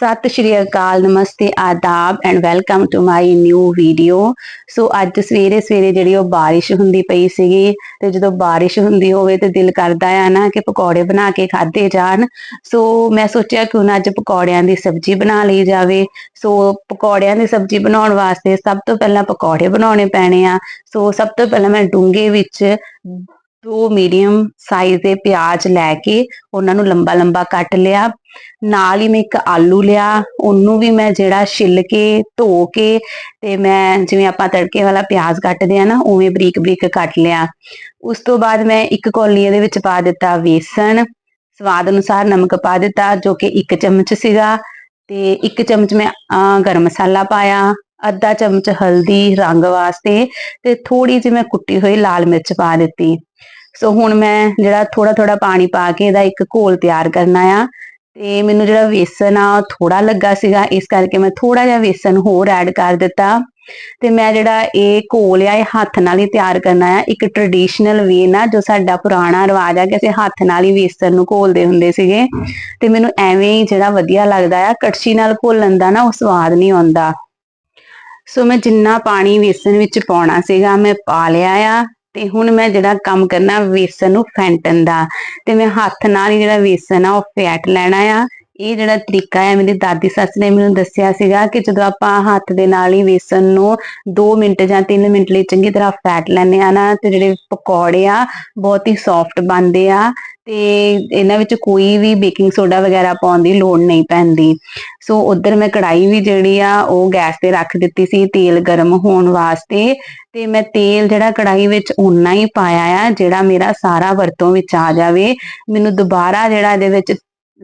ਸਤਿ ਸ਼੍ਰੀ ਅਕਾਲ, ਨਮਸਤੇ, ਆਦਾਬ and welcome to my new video so ਅੱਜ ਸਵੇਰੇ ਸਵੇਰੇ ਜਿਹੜੀ ਉਹ ਬਾਰਿਸ਼ ਹੁੰਦੀ ਪਈ ਸੀਗੀ ਤੇ ਜਦੋਂ ਬਾਰਿਸ਼ ਹੁੰਦੀ ਹੋਵੇ ਤੇ ਦਿਲ ਕਰਦਾ ਆ ਨਾ ਕਿ ਪਕੌੜੇ ਬਣਾ ਕੇ ਖਾਦੇ ਜਾਣ। ਸੋ ਮੈਂ ਸੋਚਿਆ ਕਿ ਉਹਨਾਂ ਅੱਜ ਪਕੌੜਿਆਂ ਦੀ ਸਬਜ਼ੀ ਬਣਾ ਲਈ ਜਾਵੇ। ਸੋ ਪਕੌੜਿਆਂ ਦੀ ਸਬਜ਼ੀ ਬਣਾਉਣ ਵਾਸਤੇ ਸਭ ਤੋਂ ਪਹਿਲਾਂ ਪਕੌੜੇ ਬਣਾਉਣੇ ਪੈਣੇ ਆ। ਸੋ ਸਭ ਤੋਂ ਪਹਿਲਾਂ ਮੈਂ ਡੂੰਗੇ ਵਿੱਚ ਦੋ ਮੀਡੀਅਮ ਸਾਈਜ਼ ਦੇ ਪਿਆਜ਼ ਲੈ ਕੇ ਉਹਨਾਂ ਨੂੰ ਲੰਬਾ ਲੰਬਾ ਕੱਟ ਲਿਆ। ਨਾਲ ਹੀ ਮੈਂ ਇੱਕ ਆਲੂ ਲਿਆ, ਉਹਨੂੰ ਵੀ ਮੈਂ ਜਿਹੜਾ ਛਿੱਲ ਕੇ, ਧੋ ਕੇ ਤੇ ਮੈਂ ਜਿਵੇਂ ਆਪਾਂ ਤੜਕੇ ਵਾਲਾ ਪਿਆਜ਼ ਕੱਟਦੇ ਆ ਨਾ, ਉਵੇਂ ਬਰੀਕ ਬਰੀਕ ਕੱਟ ਲਿਆ। ਉਸ ਤੋਂ ਬਾਅਦ ਮੈਂ ਇੱਕ ਕੌਲੀ ਇਹਦੇ ਵਿੱਚ ਪਾ ਦਿੱਤਾ ਵੇਸਣ। ਸਵਾਦ ਅਨੁਸਾਰ ਨਮਕ ਪਾ ਦਿੱਤਾ, ਜੋ ਕਿ 1 ਚਮਚ ਸੀਗਾ। ਤੇ 1 ਚਮਚ ਮੈਂ ਗਰਮ ਮਸਾਲਾ ਪਾਇਆ। ਅੱਧਾ ਚਮਚ ਹਲਦੀ, ਰੰਗ ਵਾਸਤੇ ਤੇ ਥੋੜੀ ਜਿਹੀ ਮੈਂ ਕੁੱਟੀ ਹੋਈ ਲਾਲ ਮਿਰਚ ਪਾ ਦਿੱਤੀ। ਸੋ ਹੁਣ ਮੈਂ ਜਿਹੜਾ ਥੋੜਾ ਥੋੜਾ ਪਾਣੀ ਪਾ ਕੇ ਇਹਦਾ ਇੱਕ ਘੋਲ ਤਿਆਰ ਕਰਨਾ ਆ। ਤੇ ਮੈਨੂੰ ਜਿਹੜਾ ਵੇਸਣ ਆ ਥੋੜਾ ਲੱਗਾ ਸੀਗਾ, ਇਸ ਕਰਕੇ ਮੈਂ ਥੋੜਾ ਜਿਹਾ ਵੇਸਣ ਹੋਰ ਐਡ ਕਰ ਦਿੱਤਾ। ਤੇ ਮੈਂ ਜਿਹੜਾ ਇਹ ਘੋਲ ਆ, ਇਹ ਹੱਥ ਨਾਲ ਹੀ ਤਿਆਰ ਕਰਨਾ ਆ। ਇੱਕ ਟ੍ਰੈਡੀਸ਼ਨਲ ਵੇ ਨਾ, ਜੋ ਸਾਡਾ ਪੁਰਾਣਾ ਰਿਵਾਜ ਆ ਕਿ ਅਸੀਂ ਹੱਥ ਨਾਲ ਹੀ ਵੇਸਣ ਨੂੰ ਘੋਲਦੇ ਹੁੰਦੇ ਸੀਗੇ। ਤੇ ਮੈਨੂੰ ਐਵੇਂ ਹੀ ਜਿਹੜਾ ਵਧੀਆ ਲੱਗਦਾ ਆ, ਕੜਛੀ ਨਾਲ ਘੋਲਣ ਦਾ ਨਾ ਉਹ ਸਵਾਦ ਨਹੀਂ ਆਉਂਦਾ। ਸੋ ਮੈਂ ਜਿੰਨਾ ਪਾਣੀ ਵੇਸਣ ਵਿੱਚ ਪਾਉਣਾ ਸੀਗਾ, ਮੈਂ ਪਾ ਲਿਆ ਆ ਤੇ ਹੁਣ ਮੈਂ ਜਿਹੜਾ ਕੰਮ ਕਰਨਾ ਵੇਸਣ ਨੂੰ ਫੈਂਟਣ ਦਾ ਤੇ ਮੈਂ ਹੱਥ ਨਾਲ ਹੀ ਜਿਹੜਾ ਵੇਸਣ ਆ ਉਹ ਫੈਟ ਲੈਣਾ ਆ। ਇਹ ਜਿਹੜਾ ਤਰੀਕਾ ਹੈ, ਮੇਰੀ ਦਾਦੀ ਸੱਸ ਨੇ ਮੈਨੂੰ ਦੱਸਿਆ ਸੀਗਾ ਕਿ ਜਦੋਂ ਆਪਾਂ ਹੱਥ ਦੇ ਨਾਲ ਹੀ ਵੇਸਣ ਨੂੰ 2 ਮਿੰਟ ਜਾਂ 3 ਮਿੰਟ ਲਈ ਚੰਗੀ ਤਰ੍ਹਾਂ ਫੈਟ ਲੈਣੇ ਆ ਨਾ, ਤੇ ਜਿਹੜੇ ਪਕੌੜੇ ਆ, ਬਹੁਤ ਹੀ ਸੌਫਟ ਬਣਦੇ ਆ, ਤੇ ਇਹਨਾਂ ਵਿੱਚ ਕੋਈ ਵੀ ਬੇਕਿੰਗ ਸੋਡਾ ਵਗੈਰਾ ਪਾਉਣ ਦੀ ਲੋੜ ਨਹੀਂ ਪੈਂਦੀ। ਸੋ ਉਧਰ ਮੈਂ ਕੜਾਈ ਵੀ ਜਿਹੜੀ ਆ, ਉਹ ਗੈਸ ਤੇ ਰੱਖ ਦਿੱਤੀ ਸੀ, ਤੇਲ ਗਰਮ ਹੋਣ ਵਾਸਤੇ, ਤੇ ਮੈਂ ਤੇਲ ਜਿਹੜਾ ਕੜਾਈ ਵਿੱਚ ਉਨਾ ਹੀ ਪਾਇਆ ਆ, ਜਿਹੜਾ ਮੇਰਾ ਸਾਰਾ ਵਰਤੋਂ ਵਿੱਚ ਆ ਜਾਵੇ। ਮੈਨੂੰ ਦੁਬਾਰਾ ਜਿਹੜਾ ਇਹਦੇ ਵਿੱਚ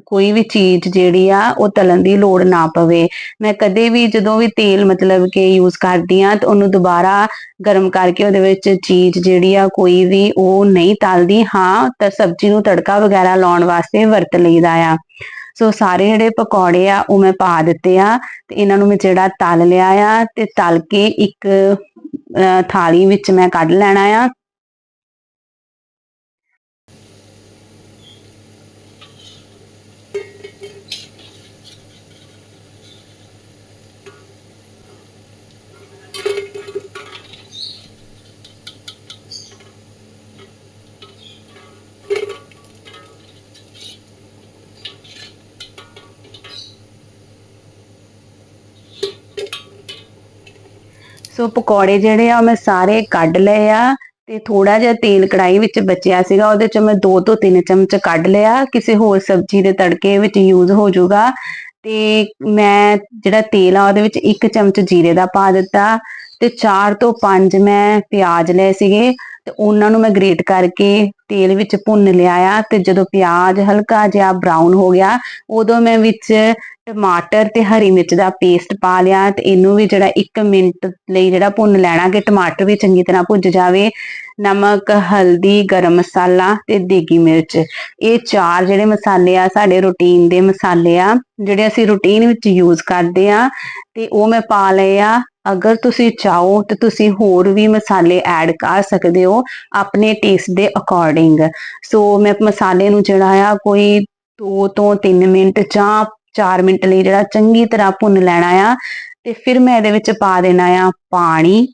ਕੋਈ ਵੀ ਚੀਜ਼ ਜਿਹੜੀ ਆ, ਉਹ ਤਲਣ ਦੀ ਲੋੜ ਨਾ ਪਵੇ। ਮੈਂ ਕਦੇ ਵੀ ਜਦੋਂ ਵੀ ਤੇਲ ਮਤਲਬ ਕਿ ਯੂਜ਼ ਕਰਦੀ ਆ, ਤਾਂ ਉਹਨੂੰ ਦੁਬਾਰਾ ਗਰਮ ਕਰਕੇ ਉਹਦੇ ਵਿੱਚ ਚੀਜ਼ ਜਿਹੜੀ ਆ, ਕੋਈ ਵੀ ਉਹ ਨਹੀਂ ਤਲਦੀ। ਹਾਂ, ਤਾਂ ਸਬਜ਼ੀ ਨੂੰ ਤੜਕਾ ਵਗੈਰਾ ਲਾਉਣ ਵਾਸਤੇ ਵਰਤ ਲਈਦਾ ਆ। ਸੋ ਸਾਰੇ ਜਿਹੜੇ ਪਕੌੜੇ ਆ, ਉਹ ਮੈਂ ਪਾ ਦਿੱਤੇ ਆ ਤੇ ਇਹਨਾਂ ਨੂੰ ਮੈਂ ਜਿਹੜਾ ਤਲ ਲਿਆ ਆ ਤੇ ਤਲ ਕੇ ਇੱਕ ਥਾਲੀ ਵਿੱਚ ਮੈਂ ਕੱਢ ਲੈਣਾ ਆ। ਸੋ ਪਕੌੜੇ ਜਿਹੜੇ ਆ ਮੈਂ ਸਾਰੇ ਕੱਢ ਲਏ ਆ। ਤੇ ਥੋੜਾ ਜਿਹਾ ਤੇਲ ਕੜਾਈ ਵਿੱਚ ਬਚਿਆ ਸੀਗਾ, ਉਹਦੇ ਚ ਮੈਂ 2 ਤੋਂ 3 ਚਮਚ ਕੱਢ ਲਿਆ, ਕਿਸੇ ਹੋਰ ਸਬਜ਼ੀ ਦੇ ਤੜਕੇ ਵਿੱਚ ਯੂਜ਼ ਹੋ ਜਾਊਗਾ। ਤੇ ਮੈਂ ਜਿਹੜਾ ਤੇਲ ਆ, ਉਹਦੇ ਵਿੱਚ 1 ਚਮਚ ਜੀਰੇ ਦਾ ਪਾ ਦਿੱਤਾ ਤੇ 4 ਤੋਂ 5 ਮੈਂ ਪਿਆਜ਼ ਲਏ ਸੀਗੇ। ਤੇ ਉਹਨਾਂ ਨੂੰ ਮੈਂ ਗ੍ਰੇਟ ਕਰਕੇ ਤੇਲ ਵਿੱਚ ਭੁੰਨ ਲਿਆ ਆ ਤੇ ਜਦੋਂ ਪਿਆਜ਼ ਹਲਕਾ ਜਿਹਾ ਬਰਾਊਨ ਹੋ ਗਿਆ, ਉਦੋਂ ਮੈਂ ਵਿੱਚ ਟਮਾਟਰ ਤੇ ਹਰੀ ਮਿਰਚ ਦਾ ਪੇਸਟ ਪਾ ਲਿਆ ਤੇ ਇਹਨੂੰ ਵੀ ਜਿਹੜਾ 1 ਮਿੰਟ ਲਈ ਜਿਹੜਾ ਭੁੰਨ ਲੈਣਾ ਕਿ ਟਮਾਟਰ ਵੀ ਚੰਗੀ ਤਰ੍ਹਾਂ ਭੁੱਜ ਜਾਵੇ, ਨਮਕ, ਹਲਦੀ, ਗਰਮ ਮਸਾਲਾ ਤੇ ਦੇਗੀ ਮਿਰਚ। ਇਹ ਚਾਰ ਜਿਹੜੇ ਮਸਾਲੇ ਆ, ਸਾਡੇ ਰੂਟੀਨ ਦੇ ਮਸਾਲੇ ਆ, ਜਿਹੜੇ ਅਸੀਂ ਰੂਟੀਨ ਵਿੱਚ ਯੂਜ਼ ਕਰਦੇ ਆ ਤੇ ਉਹ ਮੈਂ ਪਾ ਲਏ ਆ ਅਗਰ ਤੁਸੀਂ ਚਾਹੋ ਤੇ ਤੁਸੀਂ ਹੋਰ ਵੀ ਮਸਾਲੇ ਐਡ ਕਰ ਸਕਦੇ ਹੋ ਆਪਣੇ ਟੇਸਟ ਦੇ ਅਕੋਰਡਿੰਗ ਸੋ ਮੈਂ ਮਸਾਲੇ ਨੂੰ ਜਿਹੜਾ ਆ ਕੋਈ 2 ਤੋਂ 3 ਮਿੰਟ ਜਾਂ 4 ਮਿੰਟ ਲਈ ਜਿਹੜਾ ਚੰਗੀ ਤਰ੍ਹਾਂ ਭੁੰਨ ਲੈਣਾ ਆ ਤੇ ਫਿਰ ਮੈਂ ਇਹਦੇ ਵਿੱਚ ਪਾ ਦੇਣਾ ਆ ਪਾਣੀ।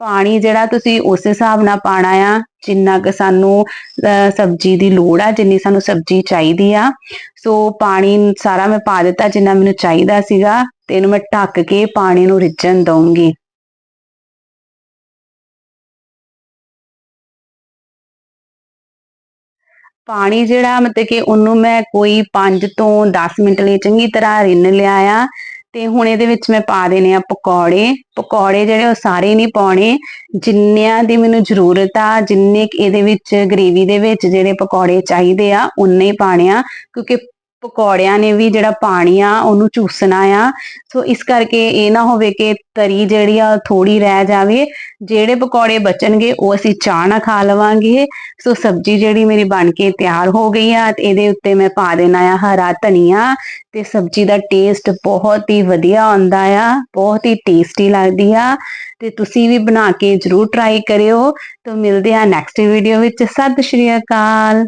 ਪਾਣੀ ਜਿਹੜਾ ਤੁਸੀਂ ਉਸ ਹਿਸਾਬ ਨਾਲ ਪਾਣਾ ਆ ਜਿੰਨਾ ਕਿ ਸਾਨੂੰ ਸਬਜ਼ੀ ਦੀ ਲੋੜ ਆ, ਜਿੰਨੀ ਸਾਨੂੰ ਸਬਜ਼ੀ ਚਾਹੀਦੀ ਆ। ਸੋ ਪਾਣੀ ਸਾਰਾ ਮੈਂ ਪਾ ਦਿੱਤਾ ਜਿੰਨਾ ਮੈਨੂੰ ਚਾਹੀਦਾ ਸੀਗਾ। ਤੇ ਇਹਨੂੰ ਮੈਂ ਢੱਕ ਕੇ ਪਾਣੀ ਨੂੰ ਰਿੱਝਣ ਦਊਂਗੀ। ਪਾਣੀ ਜਿਹੜਾ ਮਤਲਬ ਕਿ ਉਹਨੂੰ ਮੈਂ ਕੋਈ 5 ਤੋਂ 10 ਮਿੰਟ ਲਈ ਚੰਗੀ ਤਰ੍ਹਾਂ ਰਿੰਨ ਲਿਆ ਆ ਤੇ ਹੁਣ ਇਹਦੇ ਵਿੱਚ ਮੈਂ ਪਾ ਦੇਣੇ ਆ ਪਕੌੜੇ। ਪਕੌੜੇ ਜਿਹੜੇ ਉਹ ਸਾਰੇ ਨਹੀਂ ਪਾਉਣੇ। ਜਿੰਨਿਆਂ ਦੀ ਮੈਨੂੰ ਜ਼ਰੂਰਤ ਆ, ਜਿੰਨੇ ਇਹਦੇ ਵਿੱਚ ਗ੍ਰੇਵੀ ਦੇ ਵਿੱਚ ਜਿਹੜੇ ਪਕੌੜੇ ਚਾਹੀਦੇ ਆ ਉਨੇ ਹੀ ਪਾਣੇ ਆ। ਕਿਉਂਕਿ ਪਕੌੜਿਆਂ ਨੇ ਵੀ ਜਿਹੜਾ ਪਾਣੀ ਆ, ਉਹਨੂੰ ਚੂਸਣਾ ਆ। ਸੋ ਇਸ ਕਰਕੇ ਇਹ ਨਾ ਹੋਵੇ ਕਿ ਤਰੀ ਜਿਹੜੀ ਆ ਥੋੜੀ ਰਹਿ ਜਾਵੇ। ਜਿਹੜੇ ਪਕੌੜੇ ਬਚਣਗੇ, ਉਹ ਅਸੀਂ ਚਾਹ ਨਾਲ ਖਾ ਲਵਾਂਗੇ। ਸੋ ਸਬਜ਼ੀ ਜਿਹੜੀ ਮੇਰੀ ਬਣ ਕੇ ਤਿਆਰ ਹੋ ਗਈ ਆ, ਤੇ ਇਹਦੇ ਉੱਤੇ ਮੈਂ ਪਾ ਦੇਣਾ ਆ ਹਰਾ ਧਨੀਆ। ਤੇ ਸਬਜ਼ੀ ਦਾ ਟੇਸਟ ਬਹੁਤ ਹੀ ਵਧੀਆ ਆਉਂਦਾ ਆ, ਬਹੁਤ ਹੀ ਟੇਸਟੀ ਲੱਗਦੀ ਆ। ਤੇ ਤੁਸੀਂ ਵੀ ਬਣਾ ਕੇ ਜਰੂਰ ਟਰਾਈ ਕਰਿਓ। ਤਾਂ ਮਿਲਦੇ ਆ ਨੈਕਸਟ ਵੀਡੀਓ ਵਿੱਚ। ਸਤਿ ਸ਼੍ਰੀ ਅਕਾਲ।